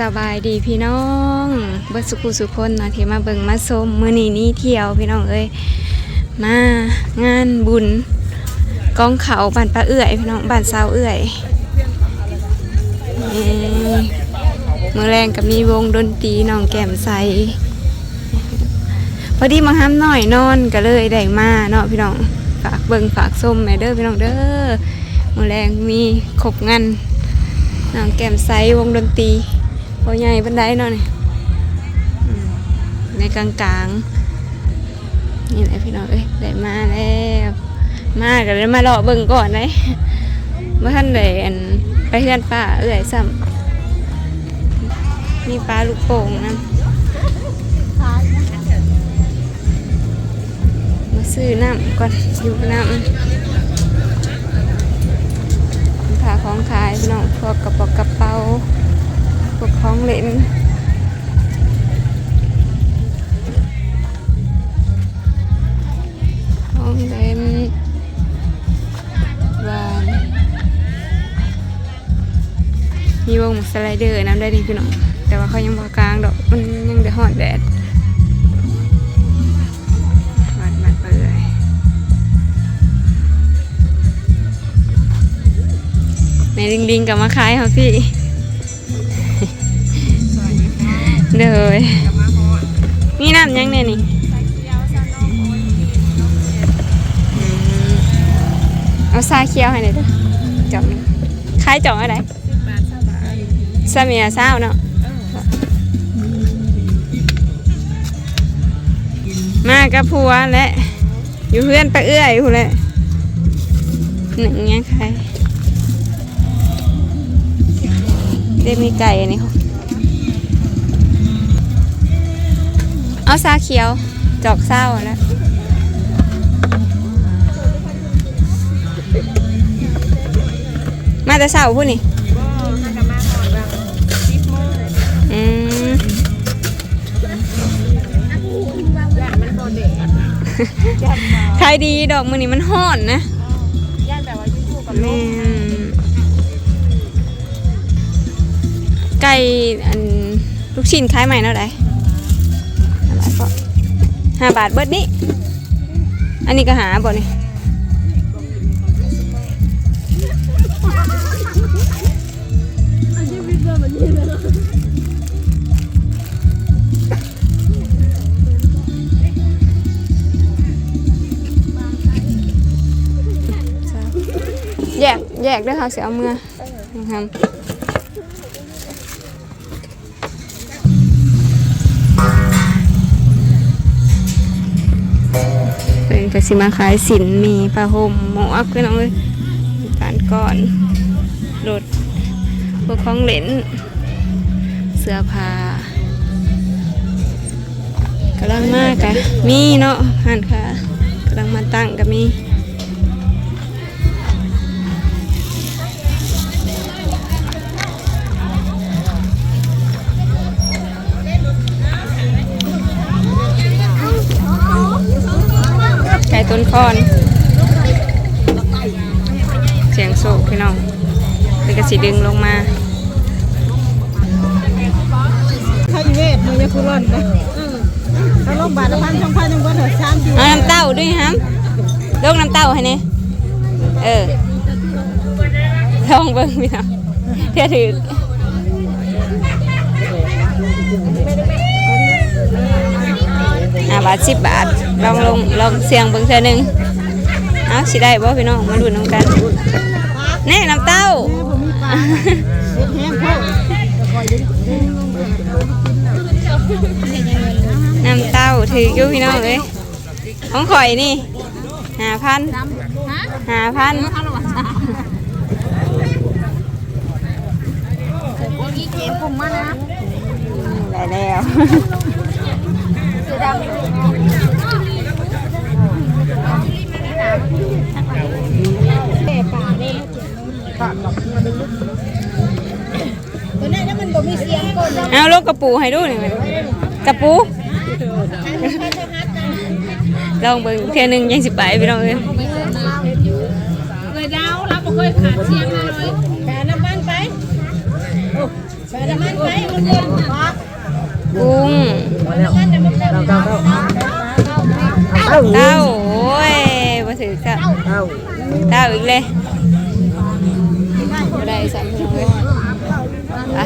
สบายดีพี่น้องเบิสุขุสุคนเนาะที่มาเบิ่งมาชมมื้อนี้นี่เที่ยวพี่น้องเอ้ยมางานบุญกองเขาบ้านป้าเอื้อยพี่น้องบ้านสาวเอื้อยนี่มื้อแรงก็มีวงดนตรีน้องแก้มใสพอดีมาห้ามหน่อยนอนก็เลยได้มาเนาะพี่น้องฝากเบิ่งฝากส้มแม่เด้อพี่น้องเด้อมื้อแรงมีครบงานน้องแก้มใสวงดนตรี พอใหญ่บันไดเนาะนี่อืมในกลางๆนี่แหละพี่น้องเอ้ยได้มาแล้วมาก็เลยมาเลาะเบิ่งก่อนเลยเมื่อท่านได้อันไปเฮือนป้าเอื้อยซ้ำมีปลาลูกโป่งนะมาซื้อน้ำก่อนอยู่น้ำขาของขายพี่น้องพวกกระป๋ากระเป๋า พวกของเล่นของเล่นวานมีวงสไลเดอร์น้ำได้ดีพี่น้องแต่ว่าเขายังบ่กลางดอกมันยังได้หอดแดดวัดมันไปเลยในลิงลิงๆกับมาขายเขาพี่ เดยนี่น้ำยังเนี่ยนี่เอาซาเคียวให้หน่อยเด้อจอกหนึงขายจอกอะไรซาเมียซาวเนาะมากับผัวและ อยู่เพื่อนไปเอื้อยอยู่แหละหนึ่งยังใครได้มีไก่อันนี้ค่ะ เอาซาเขียว จอกเศร้าแล้วมาแต่เศร้าพูดนี่อืมขายดีดอกมือนี้มันห่อนนะแม่ไก่อันลูกชิ้นขายใหม่เท่าไหร่ห้ ห้าบาทเบิดนี่อันนี้ก็หาบ่นี่แยกแยกด้วยค่ะเสียเอามือนะครับ กสิมาขายสินมีผ้าห่มหมวกพี่น้องเลยกานก่อนรถพวกของเล่นเสื้อผ้ากำลังมากะมีเนาะหันค่ะกำลังมาตั้งก็มี ต้นคอน เสียงโศกพี่น้องเป็นกระสีดึงลงมาถ้าอีเวทมือยาคุรอนนะถ้าลงบาทละพันสองพันยังบ่เถิดสามสิบเอาน้ำเต้าด้วยฮัมลงน้ำเต้าให้เนี่ยเออลองเบิ่งพี่น้องเท่าถือห้าบาทสิบบาท ลองลงลองเสียงเบิ่งเท่านึงเอาสิได้บ่พี่น้องมาดูน้ำกันแน่น้ำเต้า แห้งโพดน้ำเต้าถืออยู่พี่น้องเลยของข่อยนี่หาพันหาพันอีเกมผมมานะ ได้แล้วเเอาลูกกระปูให้ดูหน่อยไหมกระปูลองเบิ่งเทียหนึงยังสิไปพี่น้องเอ้ยเคยดาวรับบ่เคยขาดเสียงเลยแปน้ำบ้านไปกุ้งเอ้าเต้าโอ้ยมาถือกับเอ้าเต้าอีกเลยบ่ได้สามพี่น้องเลยอะ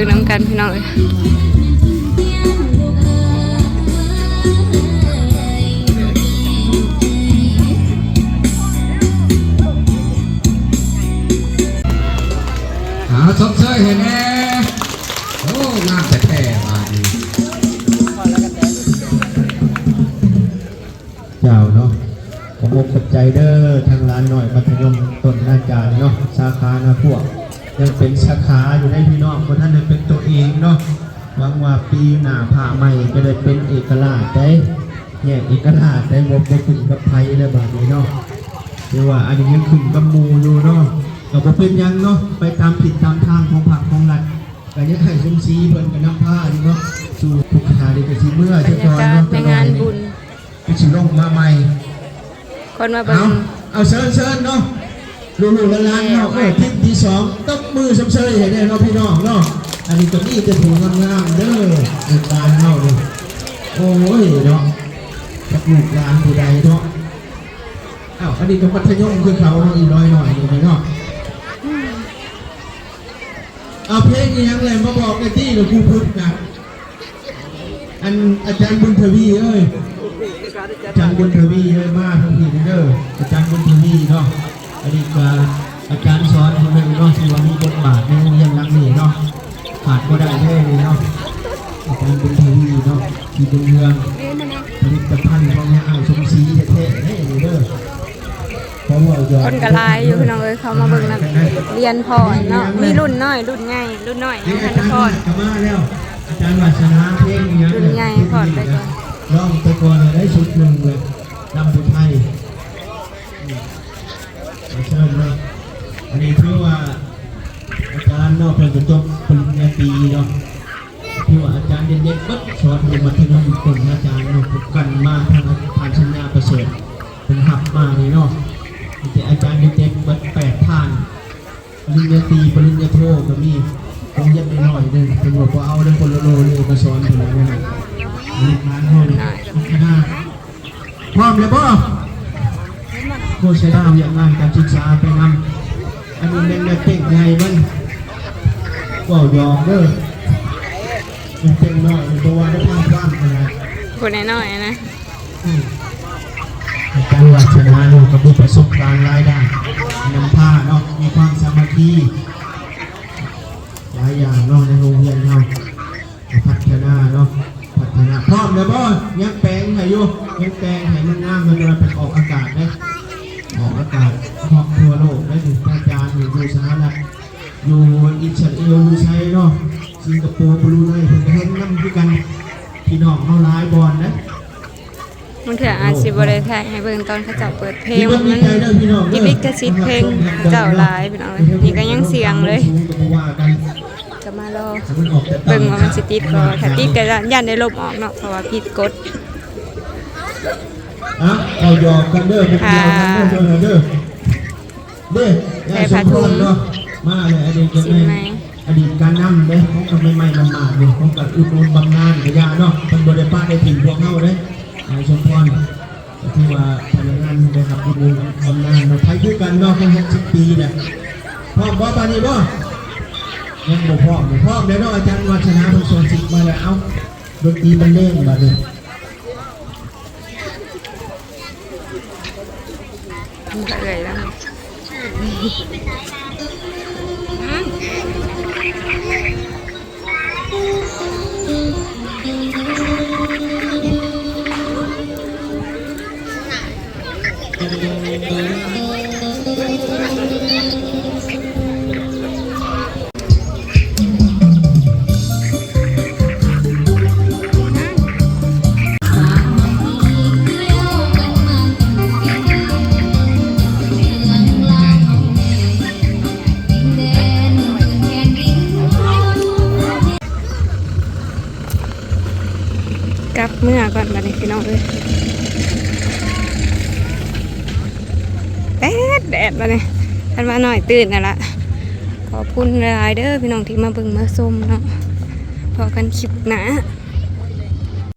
บิ่งน้ำกันพี่น้องเลยหาชดเชยเห็นแน่โอ้งามแต่แท้มาดีเจ้าเนาะขอมกขอบใจเด้อทางร้านหน่อยมัธยมต้นอาจารย์เนาะสาขานะพวก ยังเป็นสาขาอยู่ในพี่น้องคนท่านได้เป็นตัวเองเนาะหวังว่าปีหน้าผ่าใหม่จะได้เป็นเอกราชได้แยกเอกราชได้งบได้ขึ้นกับไทยได้แบบนี้เนาะเรียกว่าอันนี้ยังขึ้นกับหมูอยู่เนาะเราก็เป็นหยังเนาะไปตามผิดตามทางของผักของหลัดแต่ยังไข่ซุ้มซีเพิ่นกับน้ำผ้าอยู่เนาะสู่ทุกขาดีกสิเมื่อบรเจ้ารจยาอยกาศเนาะในงานบุญไปชิลงมาใหม่คนมาเบิ่เอางเอาเชิญเชิญเนาะ ลูกๆหลานเนาะเออทิศที่สองตบมือชมเชยให้ได้เนาะพี่น้องเนาะอันนี้ก็นี่จะถูกงามๆเด้อในการเนาะนี่โอ้ยเนาะจักลูกหลานผู้ใดเนาะอ้าวอันนี้ก็มัธยมคือเขาเนาะอีร้อยหน่อยนี่เนาะเอาเพลงนี้ยังเลยมาบอกในที่หลวงปู่พุทธนะอันอาจารย์บุญทวีเอ้ยอาจารย์บุญทวีเอ้ยมาทั้งพี่เด้ออาจารย์บุญทวีเนาะ อันนี้ก็อาจารย์สอนคนหนึ่งเนาะที่ว่ามีบทบาทในโรงเรียนหลังนี้เนาะขาดก็ได้แน่เลยเนาะอาจารย์บุญทวีเนาะที่บุญเรืองผลิตภัณฑ์ของแม่อ่างชมศรีเท่ๆนี่เด้อคนกระลายอยู่พี่น้องเลยเขามาเบิ่งน้ำเรียนพอเนาะมีรุ่นน้อย รุ่นใหญ่รุ่นน้อยยังทันได้พอดกมาแล้วอาจารย์วัชนาเพลงเนี้ยรุ่นใหญ่พอดไปก่อนร้องไปก่อนเลยได้ชุดหนึ่งเลยนำบุญไทย ริญญาตรีปริญญาโทก็มีคงยันไปหน่อยหนึงเป็นบอกว่าเอาได้คนละโลเลยมาสอนถึงแล้วนะนี่ร้านห้องคณะพร้อมเลยบ่โคชดาวอย่างงานการศึกษาไปนำอันนี้เป็นแม่เก่งไงมันก็ยอมเด้อมันเป็นหน่อยตัวได้ภาพว่างขนาดคนน้อยๆนะอาจารย์วัชนาเราก็มีประสบการณ์รายได้ นำผ้าเนาะมีความสามัคคีหลายอย่างเนาะในโรงเรียนเราพัฒนาเนาะพัฒนาพร้อมเลยบ่ยังแปลงให้อยู่ยังแปลงให้มันงามมันเวลาไปออกอากาศได้ออกอากาศครอบทั่วโลกได้ถึงอาจารย์อยู่ดูสหรัฐอยู่อิสราเอลอยู่ไชเนาะสิงคโปร์บรูไนเพิ่นก็เห็นนำคือกันพี่น้องเฮาหลายบอลนะ มันเถื่ออาจสิบ่ได้ถ่ายให้เบิ่งตอนเขาเจ้าเปิดเพลงมีมันมีใจเด้อพี่น้องเด้ยิอบิกระซิดเพลงเจ้าหลายพี่น้องเลยนี่ก็ยังเสียงเลยว่ากันก็มารอมันออกแต่เบิ่งว่ามันสิติดก็ถ้าติดก็ย่านได้ลบออกเนาะเพราะว่าผิดกฎอะเอาหยอกกันเด้อพวกเดียวกันเด้อเด้อเด้อเด้อสมพรเนาะมาเลยอดีตกันสิไหมอดีตการนำเด้อของกันใหม่ๆนำมาเด้อของกันอุดหนุนบำนาญกระยาเนาะเป็นบริป้าได้ถิ่นพวกเฮาเด้อนายสมพรที่ว่าทำงานนะครับที่มีบำนาญมาไทยคือกันเนาะเป็น60ปีเนี่ยพร้อมบ่ปานนี้บ่ยังบ่พ่อบ่พร้อมแล้วน้องอาจารย์วัชนาพิ่นส่งสิทธิ์มาแล้วเอาดนตรีมันเล่นบัดนี้ กลับเมื่อก่อนบัดนี้พี่น้องเอ้ยแดดแดดบัดนี้ทันว่าหน่อยตื่นนั่นละขอบคุณหลายเด้อพี่น้องที่มาเบิ่งมาชมเนาะพอกันคลิปหนา